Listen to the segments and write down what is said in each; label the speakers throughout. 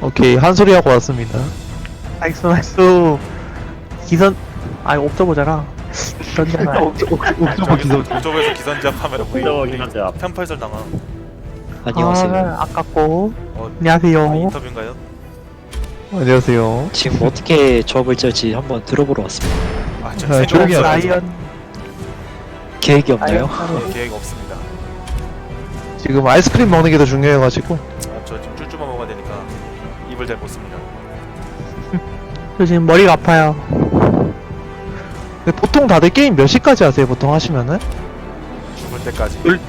Speaker 1: 오케이 한 소리 하고 왔습니다.
Speaker 2: 나이스 나이스 기선 아 옵저버잖아 기선잖아
Speaker 1: 옥저버 기소.
Speaker 3: 옥저버에서 기선제압 하면 우리
Speaker 4: 옥저버
Speaker 3: 우리
Speaker 4: 기선제압.
Speaker 3: 편팔설 당함.
Speaker 5: 안녕하세요.
Speaker 2: 아, 아깝고
Speaker 3: 어,
Speaker 2: 안녕하세요
Speaker 3: 아, 인터뷰인가요?
Speaker 1: 안녕하세요.
Speaker 5: 지금 어떻게 조합을 짤지 한번 들어보러 왔습니다.
Speaker 3: 아, 저
Speaker 1: 아,
Speaker 3: 생각
Speaker 1: 조용히
Speaker 3: 없어요.
Speaker 1: 하세요.
Speaker 2: 라이언
Speaker 5: 계획이 없나요?
Speaker 3: 네, 계획 없습니다.
Speaker 1: 지금 아이스크림 먹는 게 더 중요해가지고
Speaker 3: 입을 잘 못 씁니다.
Speaker 2: 저 지금 머리가 아파요
Speaker 1: 근데 보통 다들 게임 몇 시까지 하세요? 보통 하시면은?
Speaker 3: 죽을 때까지.
Speaker 2: 울-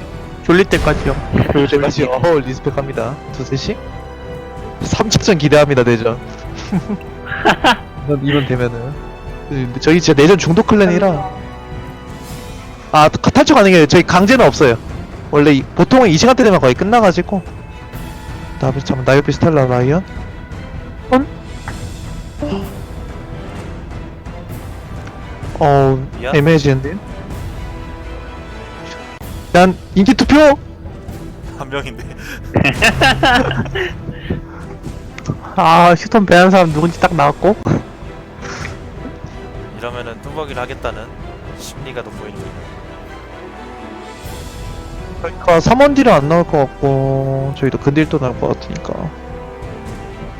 Speaker 2: 졸릴 때까지요
Speaker 1: 그럴 때까지 어 리스펙합니다. 두세 시? 3차전 기대합니다 내전. 이런, 이런 되면은 근데 저희 진짜 내전 중독 클랜이라 아 타- 탈출 가능해요. 저희 강제는 없어요. 원래 이- 보통은 이 시간대 되면 거의 끝나가지고 나비 참 나이오피 스텔라 라이언 어
Speaker 3: 미안.
Speaker 1: 애매해지는데 난 인기 투표
Speaker 3: 한 명인데.
Speaker 2: 아 슈톤 배한 사람 누군지 딱 나왔고
Speaker 3: 이러면은 뚜벅이를 하겠다는 심리가 돋보입니다.
Speaker 1: 그러니까 3원 딜은 안 나올 것 같고 저희도 근딜도 나올 것 같으니까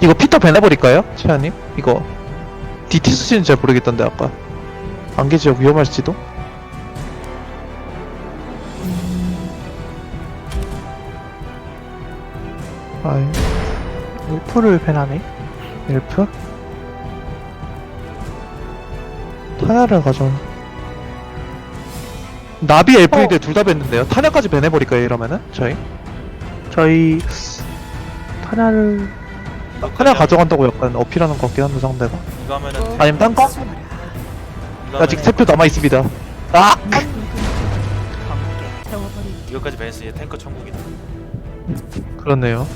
Speaker 1: 이거 피터 밴 해버릴까요? 치아님? 이거 DT 수치는 잘 모르겠던데 아까 안개 지역 위험할지도? 아이
Speaker 2: 울프를 배나네
Speaker 1: 엘프? 타야를 가져 나비 엘프이드
Speaker 2: 어.
Speaker 1: 둘다 뵀는데요 타냐까지 밴 해버릴까요 이러면은? 저희?
Speaker 2: 저희 타냐를
Speaker 1: 타냐 가져간다고 약간 어필하는 것 같긴 한데 상대가
Speaker 3: 이거 하면은
Speaker 1: 아니면 딴 거? 아직 세 표 남아 있습니다. 아!
Speaker 3: 이거까지 벤스의 탱커 천국이다.
Speaker 1: 그렇네요.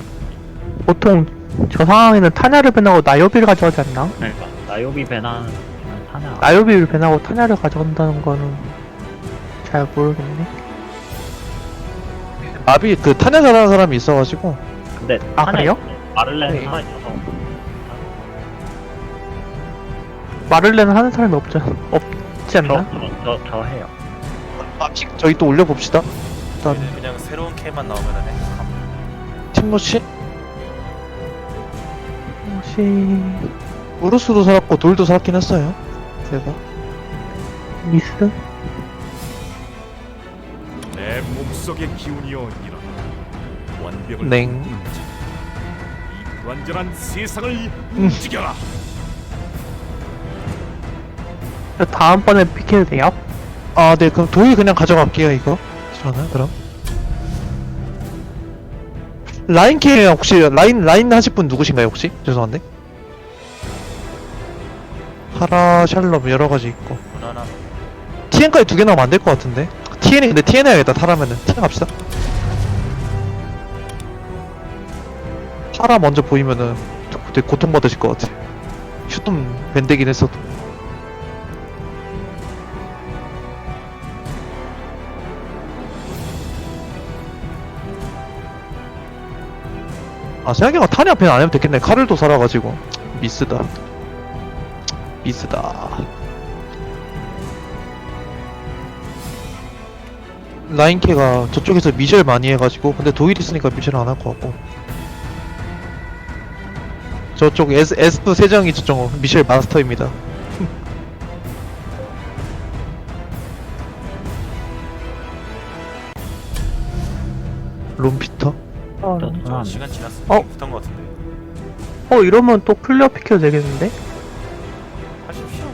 Speaker 2: 보통 저 상황에는 타냐를 배나고 나요비를 가져가지 않나?
Speaker 4: 그러니까 나요비 배나는 타냐.
Speaker 2: 나요비를 배나고 타냐를 가져간다는 거는 잘 모르겠네
Speaker 1: 나비 그 타냐 잘하는 사람이 있어가지고
Speaker 4: 근데
Speaker 2: 아,
Speaker 4: 타냐
Speaker 2: 그래요?
Speaker 4: 마를렌
Speaker 1: 네.
Speaker 4: 하나 있
Speaker 2: 말을레는 하는 사람이 없죠 없지 않나?
Speaker 4: 저저 저, 저 해요.
Speaker 1: 아직 저희 또 올려봅시다. 일단
Speaker 3: 그냥, 그냥 새로운 캐만 나오면은 해.
Speaker 1: 팀모치
Speaker 2: 혹시
Speaker 1: 우르스도 살았고 돌도 살았긴 했어요. 제가
Speaker 2: 미스?
Speaker 6: 내 몸속의 기운이여 이라 완벽을 자. 이 불완전한 세상을 움직여라
Speaker 2: 저 다음번에 피해도 돼요?
Speaker 1: 아, 네 그럼 도일 그냥 가져갈게요 이거. 저는 그럼 라인 캐 혹시 라인 라인 하실 분 누구신가요 혹시? 죄송한데. 파라 샬롬 여러 가지 있고
Speaker 3: 무난함.
Speaker 1: TN까지 두 개 나오면 안 될 것 같은데. TN이 근데 TN 해야겠다 타라면은 TN 갑시다. 파라 먼저 보이면은 되게 고통받으실 것 같아. 슈좀 밴되긴 했어도. 아 생각해보니까 탄이 앞에 안 해도 되겠네. 칼을도 살아가지고 미스다. 미스다. 라인캐가 저쪽에서 미셸 많이 해가지고 근데 도일 있으니까 미셸 안할 것 같고 저쪽 에스, 에스프 세정이 저쪽 미셸 마스터입니다 롬피터?
Speaker 2: 어,
Speaker 4: 저-
Speaker 3: 저
Speaker 4: 아,
Speaker 3: 시간 지났으면
Speaker 2: 어?
Speaker 3: 붙은 것 같은데.
Speaker 2: 어 이러면 또 클리어 피켜도 되겠는데?
Speaker 3: 하십시오.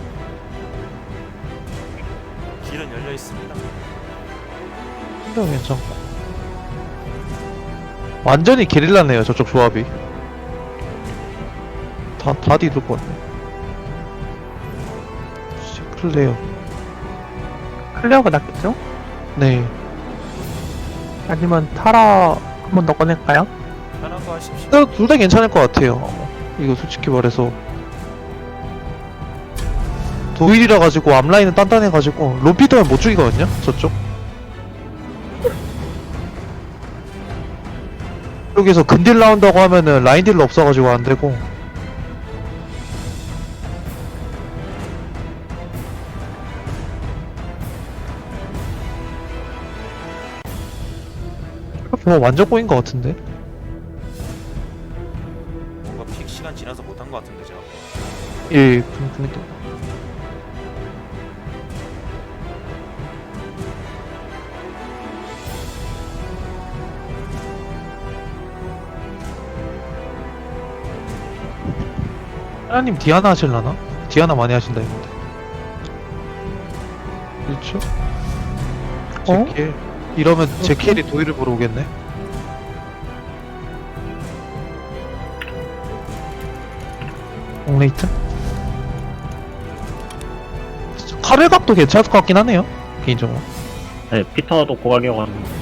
Speaker 3: 길은 열려 있습니다.
Speaker 1: 굉장히 괜찮고 완전히 게릴라네요 저쪽 조합이 다, 다 뒤돌 것 같네 시클레어
Speaker 2: 클리어가 낫겠죠?
Speaker 1: 네
Speaker 2: 아니면 타라 한 번 더 꺼낼까요?
Speaker 3: 편한 거 하십시오.
Speaker 1: 둘 다 괜찮을 것 같아요. 이거 솔직히 말해서 도일이라 가지고 앞라인은 단단해 가지고 롬피터는 못 죽이거든요. 저쪽. 여기서 근딜 나온다고 하면은 라인 딜러 없어가지고 안 되고. 어, 완전 꼬인 것 같은데?
Speaker 3: 뭔가 픽 시간 지나서 못한 것 같은데 제가.
Speaker 1: 예, 그, 그 느낌. 하나님 디아나 하실라나? 디아나 많이 하신다 했는데. 그렇죠?
Speaker 2: 어?
Speaker 1: 제킬. 이러면 제 킬이 도일을 보러 오겠네. 옥레이튼? 카를각도 괜찮을 것 같긴 하네요. 개인적으로.
Speaker 4: 네, 피터도 고각이어가지고.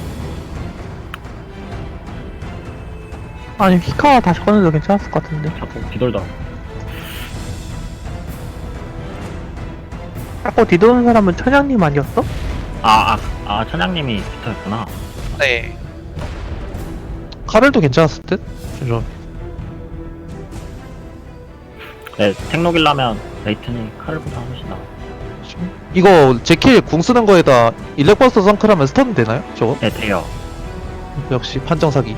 Speaker 2: 아니 히카와 다시 꺼내도 괜찮았을 것 같은데
Speaker 4: 자꾸 뒤돌다.
Speaker 2: 자꾸 뒤도는 사람은 천양님 아니었어?
Speaker 4: 아, 아, 아, 천양님이 피터였구나.
Speaker 1: 네. 카를도 괜찮았을 듯? 좀.
Speaker 4: 네, tekno길라면 레이튼이 칼보다 훨씬 나아.
Speaker 1: 이거 제킬 궁 쓰는 거에다 일렉버스터 선크라면 스턴 되나요? 저거?
Speaker 4: 네, 돼요.
Speaker 1: 역시 판정 사기.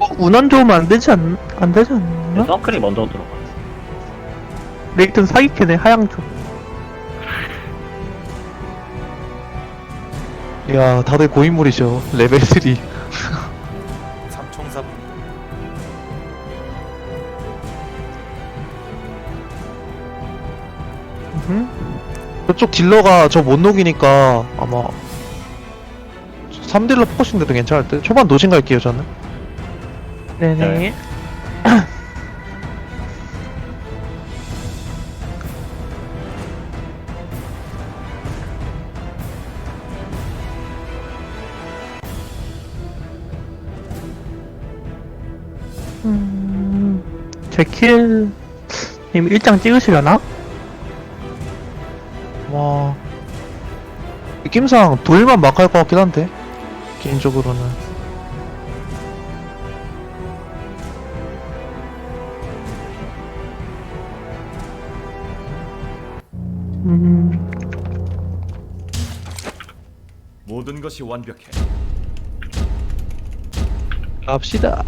Speaker 2: 어, 운원 좋으면 안 되지 않, 안 되지
Speaker 4: 네,
Speaker 2: 않나?
Speaker 4: 서클이 먼저 들어가.
Speaker 2: 레이튼 사기캐네 하양조
Speaker 1: 이야, 다들 고인물이죠. 레벨 3. 저쪽 딜러가 저 못 녹이니까 아마 3딜러 포커싱 돼도 괜찮을 듯. 초반 노신 갈게요, 저는.
Speaker 2: 네네
Speaker 4: 네.
Speaker 2: 음... 제킬 님 일장 찍으시려나?
Speaker 1: 느낌상 도일만 막 할 것 같긴 한데. 개인적으로는.
Speaker 2: 음...
Speaker 6: 모든 것이 완벽해.
Speaker 1: 갑시다.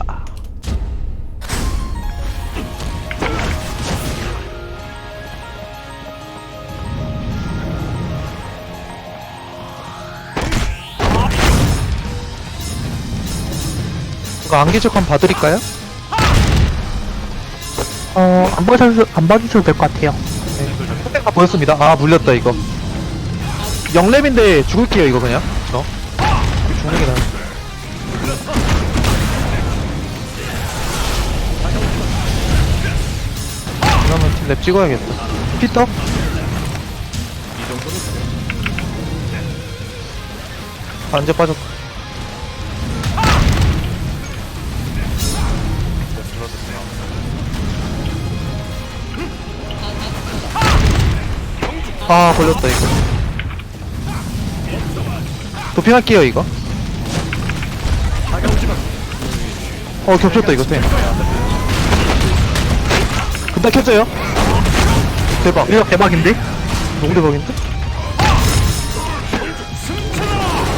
Speaker 1: 이거 한번 봐드릴까요?
Speaker 2: 어... 안 봐주셔도, 안 봐주셔도 될 것 같아요
Speaker 1: 선택가 보였습니다. 아 물렸다 이거. 0렙인데 죽을게요 이거 그냥. 저. 죽는 게 나아. 그러면 랩 찍어야겠다. 피터? 반제 빠졌다. 아 걸렸다 이거. 도핑할게요 이거. 어 겹쳤다 이거 쌤. 금방 켰어요? 대박.
Speaker 2: 이거 대박인데?
Speaker 1: 너무 대박인데?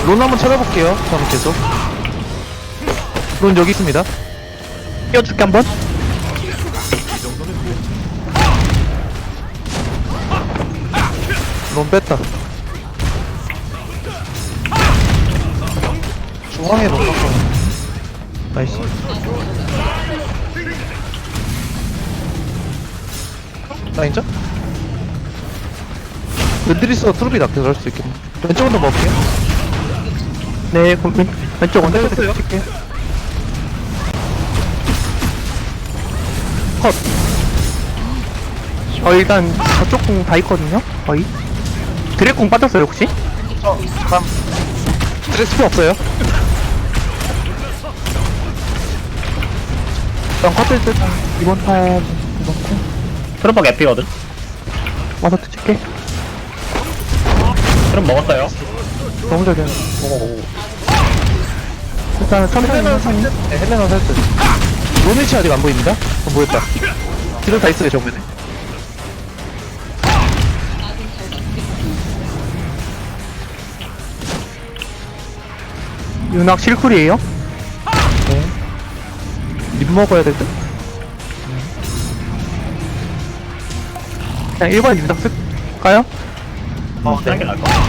Speaker 1: 론 한번 찾아볼게요 저는 계속. 론 여기 있습니다.
Speaker 2: 띄워줄게 한번
Speaker 1: 론 뺐다. 중앙에 론 뺐다 나이스. 라인전? 웬드리스가 트루비 낫게 잘할 수 있겠네. 왼쪽으로 먹을게요
Speaker 2: 네 왼, 왼쪽 언제
Speaker 1: 됐어요.
Speaker 2: 찍게.
Speaker 1: 컷.
Speaker 2: 어 일단 저쪽 공 다 있거든요? 거의 드래곤 빠졌어요 혹시?
Speaker 1: 다음 드레스 필요 없어요?
Speaker 2: 일단 컷을 듯 이번 판 이번 판
Speaker 4: 트럼퍼 개피거든?
Speaker 2: 와서 찍게.
Speaker 4: 트럼 먹었어요.
Speaker 2: 너무 잘 되네. 일단은 천천히
Speaker 1: 헬레나
Speaker 2: 천천히.
Speaker 1: 살듯 네, 헬레나 살듯 로니치 아직 안 보입니다? 어, 보였다? 뒤로 다 있어요 정면에
Speaker 2: 윤학 실쿨이에요?
Speaker 1: 립 먹어야 될 듯?
Speaker 2: 그냥 1번 윤학 쓸까요?
Speaker 4: 어, 네. 게 나을 것 같아.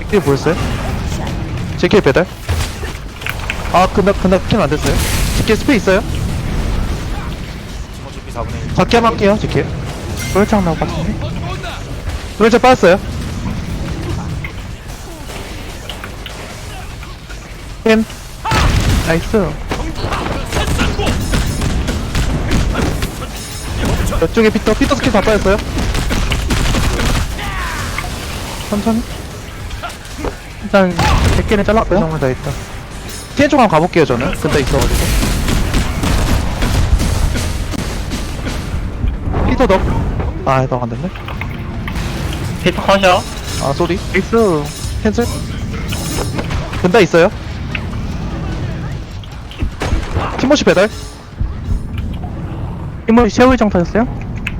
Speaker 1: 제킬 보였어요? 제킬 배달? 아 근데 근데 킬안 됐어요? 제킬 스페 있어요?
Speaker 3: P 4분의 1
Speaker 1: 작게 한번 할게요 제킬
Speaker 2: 노열창 나올 것 같은데?
Speaker 1: 노열차 빠졌어요
Speaker 2: 나이스.
Speaker 1: 이쪽에 피터 피터 스킬 다 빠졌어요? 천천히?
Speaker 2: 일단 100개는
Speaker 1: 그
Speaker 2: 잘랐고요.
Speaker 1: 정도 다 있다. TN 쪽 한번 가볼게요 저는. 근데 있어가지고. 피터 덕 아 덕안 됐네.
Speaker 4: 피터 컷이요?
Speaker 1: 아 쏘리.
Speaker 2: 나이스.
Speaker 1: 캔슬? 근다 있어요 티모시 배달
Speaker 2: 티모시 최후의 정 터졌어요?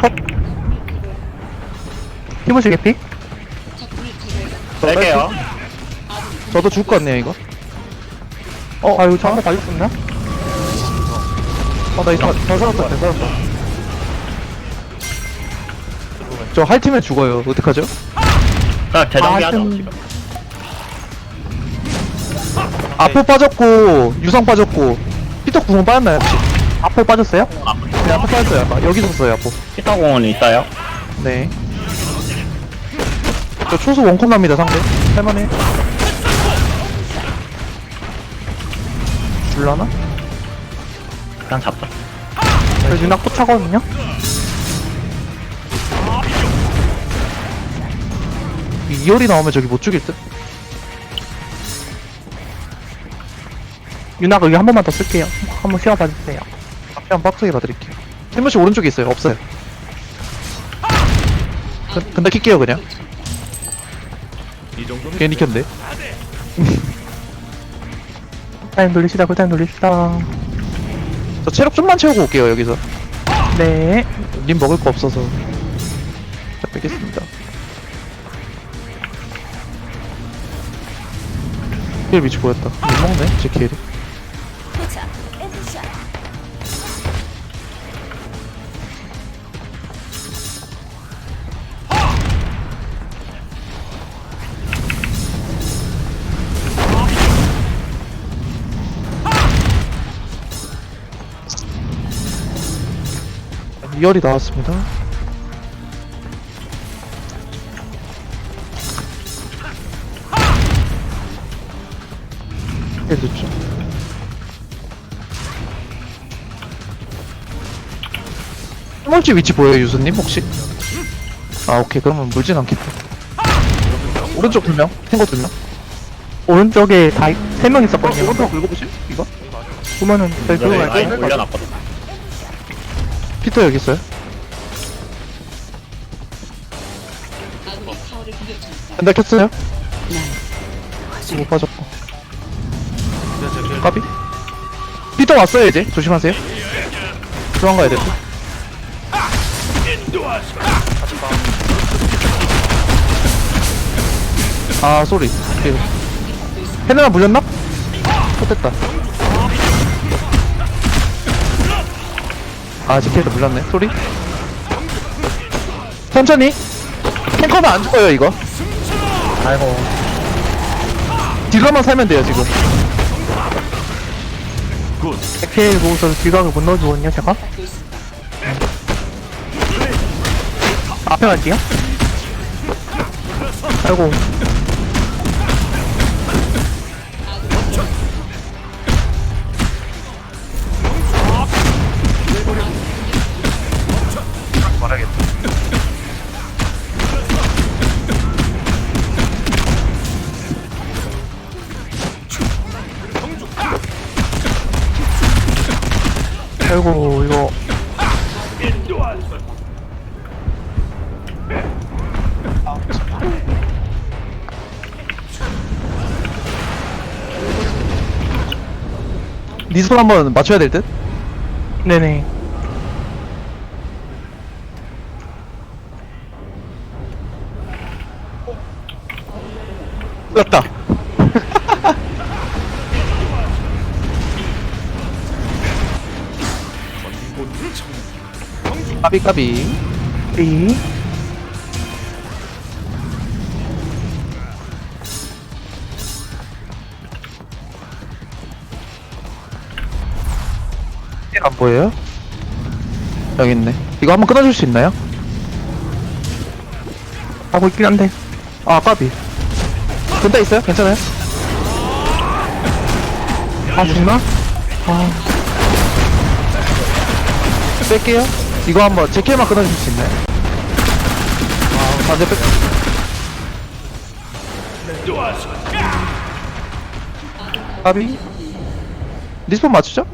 Speaker 2: 컷. 티모시 개피?
Speaker 4: 뺄게요.
Speaker 1: 저도 죽을 것 같네요 이거
Speaker 2: 어, 아, 이거 저한테 달렸었나?
Speaker 1: 어나 이거 잘 살았다 잘 살았다 저 할팀에 죽어요 어떡하죠?
Speaker 4: 재정비
Speaker 2: 아,
Speaker 4: 하죠,
Speaker 2: 좀-
Speaker 4: 지금.
Speaker 1: 아포 빠졌고 유성 빠졌고 피터 구멍 빠졌나요 혹시?
Speaker 2: 앞에 빠졌어요?
Speaker 1: 네 아포 빠졌어요 아까 여기서 썼어요 아포
Speaker 4: 피터 공은 있어요.
Speaker 1: 네. 저 초수 원콤 납니다, 상대. 할만해. 줄라나?
Speaker 4: 그냥 잡자.
Speaker 2: 저 윤학 또 차거든요?
Speaker 1: 이 이열이 나오면 저기 못 죽일 듯?
Speaker 2: 윤학 여기 한 번만 더 쓸게요. 한 번 시간 봐주세요.
Speaker 1: 앞에 한번 빡세게 봐드릴게요. 템머시 오른쪽에 있어요. 없어요. 근, 근데 킬게요, 그냥.
Speaker 6: 이 정도면
Speaker 1: 괜히 켰네.
Speaker 2: 쿨타임 돌립시다, 쿨타임 돌립시다.
Speaker 1: 저 체력 좀만 채우고 올게요, 여기서.
Speaker 2: 네.
Speaker 1: 님 먹을 거 없어서. 자, 뺏겠습니다. 킬 위치 보였다. 못 먹네, 제 킬이. 열이 나왔습니다. 네, 됐죠. 해물지 위치 보여요, 유수님, 혹시? 아, 오케이. 그러면 물진 않겠다. 오른쪽 두 명, 탱고 두 명.
Speaker 2: 오른쪽에 다, 세 명 있었거든요.
Speaker 1: 오른쪽 긁어보실? 이거?
Speaker 2: 보면은 저희 그거
Speaker 4: 이번에 라인
Speaker 2: 갈까요?
Speaker 4: 올려놨거든.
Speaker 1: 피터 여기 있어요. 근데 켰어요? 못 빠졌고.
Speaker 3: 이제 제킬
Speaker 1: 까비? 피터 왔어요, 이제. 조심하세요. 도망가야 돼. 아, 쏘리. 오케이. 헬레나 물렸나? 컷됐다. 아, 지킬도 물렸네. 쏘리. 천천히. 탱커는 안 죽어요, 이거.
Speaker 2: 아이고.
Speaker 1: 딜러만 살면 돼요, 지금.
Speaker 2: 엑셀 보고서 지각을 못 넣어주거든요, 제가. 앞에 갈게요. 아이고. 아이고 이거
Speaker 1: 리스폰 한번 맞춰야 될 듯?
Speaker 2: 네네
Speaker 1: 까비 까비.
Speaker 2: 이.
Speaker 1: 안 보여요? 여기 있네. 이거 한번 끊어줄 수 있나요?
Speaker 2: 하고 있긴 한데.
Speaker 1: 아 까비. 근데 있어요? 괜찮아요?
Speaker 2: 아, 죽나? 아,
Speaker 1: 뺄게요. 이거 한번 제킬만 끊어줄 수 있나요? 아, 반대 뺄. 까비. 리스폰 맞추죠?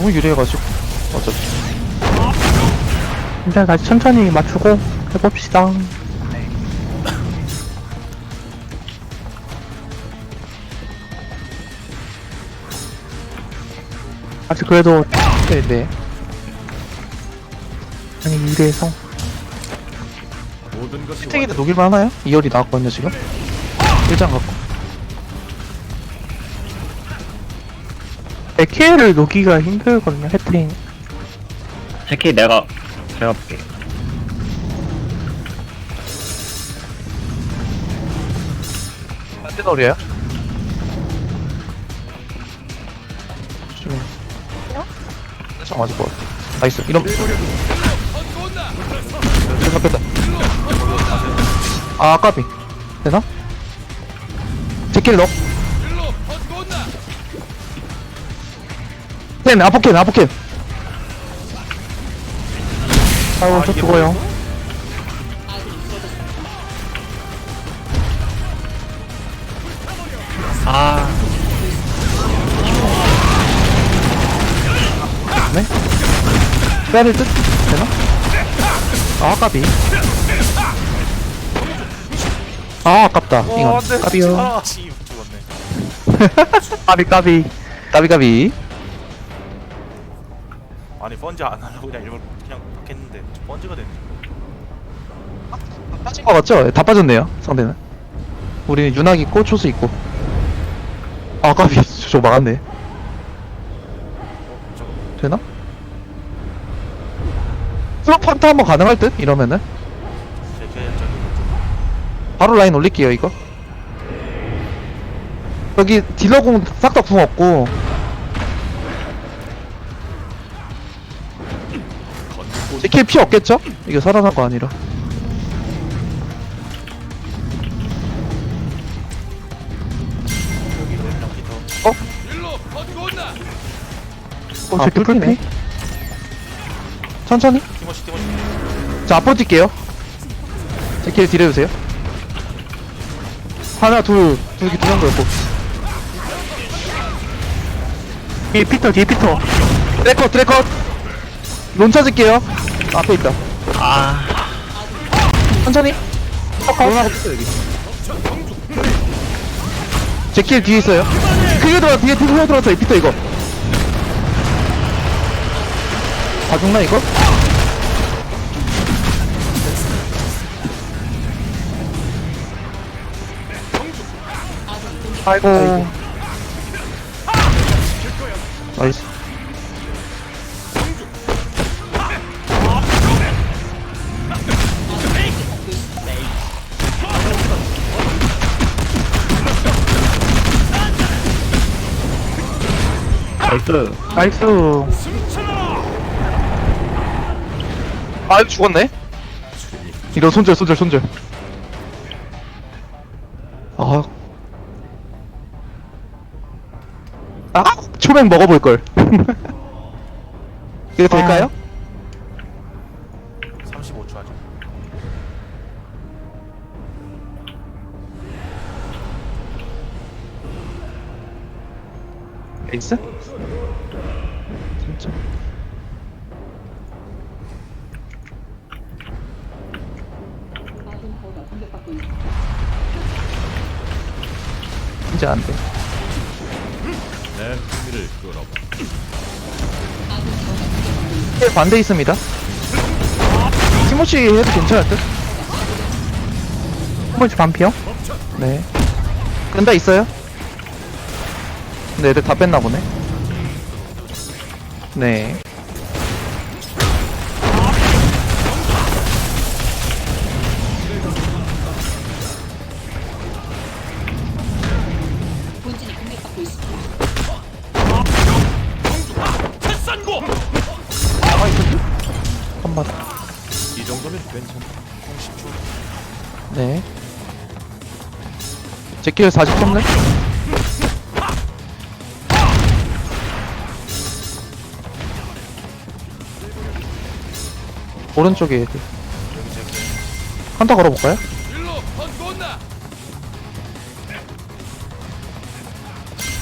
Speaker 1: 너무 유리해가지고 어차피
Speaker 2: 일단 다시 천천히 맞추고 해봅시다. 아직 그래도
Speaker 1: 네네
Speaker 2: 많이 유리해서.
Speaker 6: 모든 것이
Speaker 1: 스택인데 녹일만 하나요? 2열이 나왔거든요 지금 1장 갖고
Speaker 2: 에케를 녹이기가 힘들거든요, 해트링.
Speaker 4: 제키 내가 제가 볼게.
Speaker 1: 안돼 노래야? 조심해 살짝 맞을 것 같아 나이스 이런 제가 뺐다 아 까비 되나? 제킬 럭캔 아포캔 아포캔
Speaker 2: 아이고, 저 죽어요.
Speaker 4: 아,
Speaker 1: 네? 될 듯? 되나? 아 까비 아 아깝다 이건. 까비요
Speaker 3: 아, 씨 죽었네.
Speaker 2: 까비, 까비.
Speaker 1: 까비 까비
Speaker 3: 아니 펀지 안 하려고 그냥 일부러 그냥 했는데 펀지가 됐네.
Speaker 1: 빠진 거 같죠? 다 빠졌네요 상대는 우리는 윤학 있고 초수 있고 아 까비 저 막았네
Speaker 3: 저거
Speaker 1: 되나? 슬로프 한타 한번 가능할 듯? 이러면은
Speaker 3: 제게 저기
Speaker 1: 바로 라인 올릴게요 이거 여기 딜러공 싹 다 궁 없고 제킬 피 없겠죠? 이게 살아난 거 아니라
Speaker 3: 기터.
Speaker 2: 어,
Speaker 1: 아,
Speaker 2: 제키
Speaker 1: 풀피네.
Speaker 2: 풀피?
Speaker 1: 천천히
Speaker 3: 티모시 티모시.
Speaker 1: 자 앞으로 뛸게요 제킬 딜 해주세요 하나 둘 둘두 정도였고
Speaker 2: 뒤에 피터, 뒤에 피터.
Speaker 1: 트래컷 트래컷 론 찾을게요 앞에 있다.
Speaker 4: 아,
Speaker 1: 천천히. 있어. 여기 제킬 뒤에 있어요. 크게 돌아 뒤에 뒤에 돌아서 피터 이거. 다 죽나 이거?
Speaker 2: 아이고.
Speaker 1: 나이스
Speaker 4: 나이스.
Speaker 2: 나이스.
Speaker 1: 아 죽었네 이런 손절 손절 손절 아 초백 먹어볼걸. 이거 될까요?
Speaker 3: 35초 하죠.
Speaker 1: 에이스? 진짜. 진짜 안 돼.
Speaker 6: 내 흥미를 끌어봐.
Speaker 1: 네, 반대 있습니다. 티모시 해도 괜찮을 듯?
Speaker 2: 한 번씩 반피요?
Speaker 1: 네. 끈다 있어요? 근데 애들 다 뺐나 보네. 네. 제킬 40점네? 오른쪽에 애들. 한타 걸어볼까요?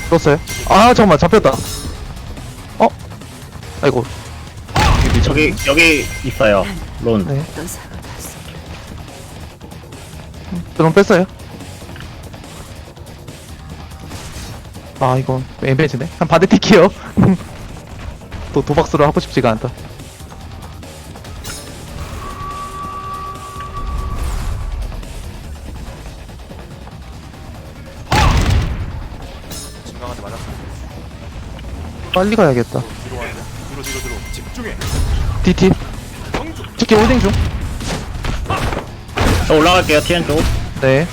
Speaker 1: 들었어요? 아 잠깐만 잡혔다 어? 아이고
Speaker 4: 저기 여기 있어요. 론.
Speaker 1: 네 드론 뺐어요 아 이거 애매해지네 한 바드 틱해요 또 도박수를 하고 싶지가 않다
Speaker 3: 진강한테 맞았어.
Speaker 1: 빨리 가야겠다
Speaker 3: 뒤로 왔네. 뒤로 뒤로 뒤로. 집중해.
Speaker 1: DT 특히 홀딩
Speaker 4: 중저 올라갈게요. TN 쪽.
Speaker 1: 네.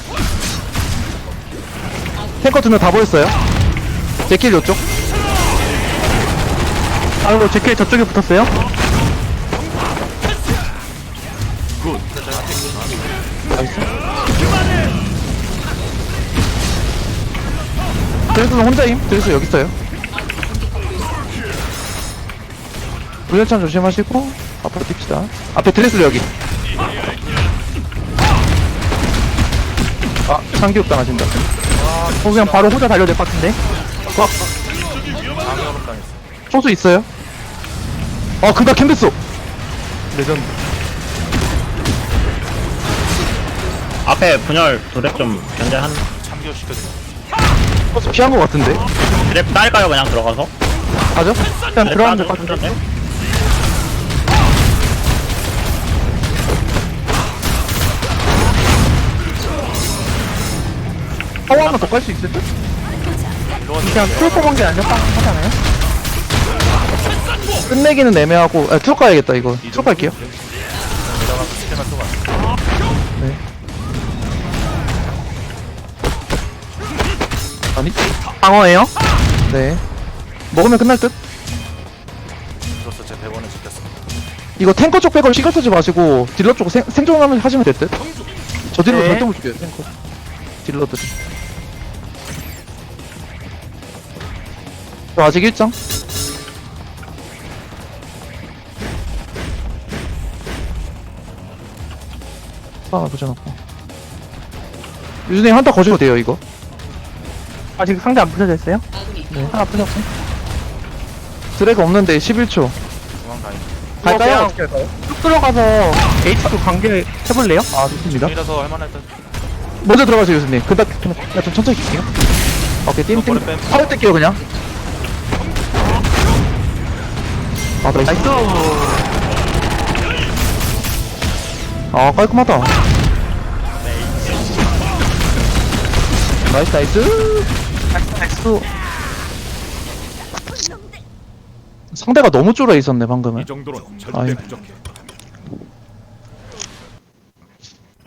Speaker 1: 탱커 두명다 보였어요. 제킬 요쪽.
Speaker 2: 아이고 제킬 저쪽에 붙었어요?
Speaker 1: 드레스는 혼자임. 드레스 여기 있어요. 불연찬 조심하시고 앞으로 뜁시다. 앞에 드레스 여기. 아, 상기업 당하신다.
Speaker 2: 어 그냥 바로 혼자 달려도 될것 같은데?
Speaker 3: 장애어름 당했어.
Speaker 1: 소수 있어요? 아, 그다 캠됐어. 레전드.
Speaker 4: 앞에 분열 도랩 좀 견제한.
Speaker 3: 참교 시켜드려.
Speaker 1: 소수 피한 것 같은데.
Speaker 4: 드랩 딸까요? 그냥 들어가서.
Speaker 1: 가죠?
Speaker 2: 일단 들어가면 될것
Speaker 4: 따져,
Speaker 2: 같은데?
Speaker 4: 천천히.
Speaker 1: 파워 하나 더 깔 수 있을 듯?
Speaker 2: 그냥 풀 뽑은 게 아니라 하잖아요?
Speaker 1: 끝내기는 애매하고 아, 트럭 가야겠다 이거 트럭 갈게요
Speaker 3: 내려가서 스킬만 쏘가.
Speaker 1: 아니
Speaker 2: 방어예요?
Speaker 1: 네 먹으면 끝날 듯
Speaker 3: 들었어. 제 100원은 지켰습니다.
Speaker 1: 이거 탱커 쪽 빼고 신경 쓰지 마시고 딜러 쪽 생, 생존하면 하시면 될 듯 저 딜러
Speaker 2: 네.
Speaker 1: 절대 못 죽여요 탱커 딜러들 저 아직 일정 아 붙여놓고 유준이 한타 거셔도 돼요 이거
Speaker 2: 아직 상대 안 부서져 있어요?
Speaker 1: 네.
Speaker 2: 하나 부셨고
Speaker 1: 드래그 없는데 11초
Speaker 3: 중앙 가인.
Speaker 1: 갈까요?
Speaker 2: 쭉 들어가서 H2 관계 해볼래요?
Speaker 1: 아 좋습니다
Speaker 3: 이라서 할만할 듯.
Speaker 1: 먼저 들어가세요 교수님 그다 그냥 좀 천천히 갈게요 오케이 띵띵
Speaker 3: 머리 뺨.
Speaker 1: 뗄게요 그냥 아 나이스.
Speaker 2: 나이스.
Speaker 1: 아 깔끔하다. 나이스 나이스.
Speaker 2: 나이스
Speaker 1: 상대가 너무 쫄아 있었네 방금은.
Speaker 6: 이 정도로는
Speaker 1: 아이.
Speaker 6: 절대 부족해.